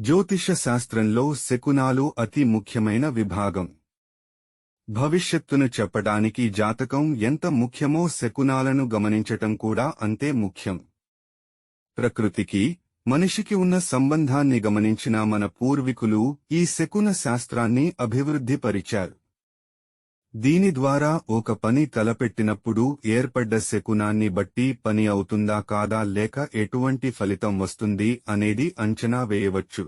జ్యోతిష శాస్త్రంలో శకునాలు అతి ముఖ్యమైన విభాగం. భవిష్యత్తును చెప్పడానికి జాతకం ఎంత ముఖ్యమో శకునాలను గమనించటం కూడా అంతే ముఖ్యం. ప్రకృతికి మనిషికి ఉన్న సంబంధాన్ని గమనించిన మన పూర్వీకులు ఈ శకున శాస్త్రాన్ని అభివృద్ధిపరిచారు. దీని ద్వారా ఒక పని తలపెట్టినప్పుడు ఏర్పడ్డ శకునాన్ని బట్టి పని అవుతుందా కాదా లేక ఎటువంటి ఫలితం వస్తుంది అనేది అంచనా వేయవచ్చు.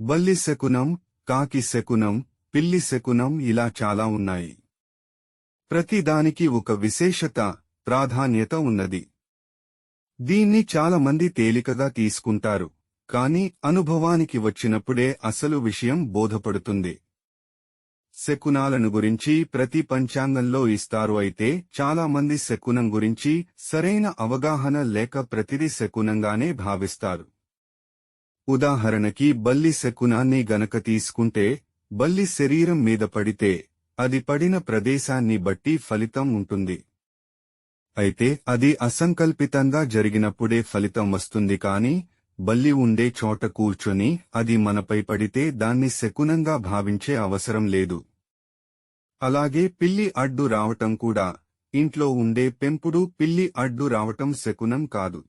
బల్లి శకునం కాకి శకునం పిల్లి శకునం ఇలా చాలా ఉన్నాయి. ప్రతిదానికి ఒక విశేషత ప్రాధాన్యత ఉన్నది. దీన్ని చాలా మంది తేలికగా తీసుకుంటారు కాని అనుభవానికి వచ్చినప్పుడే అసలు విషయం బోధపడుతుంది. శకునాలను గురించి ప్రతి పంచాంగంలో ఇస్తారు. అయితే చాలా మంది శకునం గురించి సరైన అవగాహన లేక ప్రతిదీ శకునంగానే భావిస్తారు. ఉదాహరణకి బల్లి శకునాన్ని గనక తీసుకుంటే బల్లి శరీరం మీద పడితే అది పడిన ప్రదేశాన్ని బట్టి ఫలితం ఉంటుంది. అయితే అది అసంకల్పితంగా జరిగినప్పుడే ఫలితం వస్తుంది కాని బల్లి ఉండే చోట కూర్చొని అది మనపై పడితే దాన్ని శకునంగా భావించే అవసరం లేదు. అలాగే పిల్లి అడ్డు రావటం కూడా. ఇంట్లో ఉండే పెంపుడు పిల్లి అడ్డు రావటం శకునం కాదు.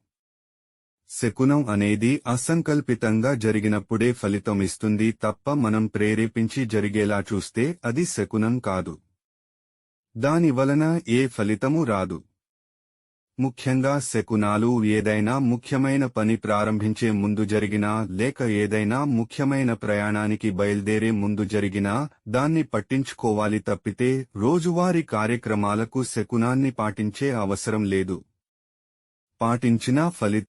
శకునం అనేది అసంకల్పితంగా జరిగినప్పుడే ఫలితం ఇస్తుంది తప్ప మనం ప్రేరేపించి జరిగేలా చూస్తే అది శకునం కాదు. దాని వలన ఏ ఫలితము రాదు. ముఖ్యంగా శకునాలు ఏదైనా ముఖ్యమైన పని ప్రారంభించే ముందు జరిగినా లేక ఏదైనా ముఖ్యమైన ప్రయాణానికి బయల్దేరే ముందు జరిగినా దాన్ని పట్టించుకోవాలి తప్పితే రోజువారీ కార్యక్రమాలకు శకునాన్ని పాటించే అవసరం లేదు. పాటించినా ఫలిత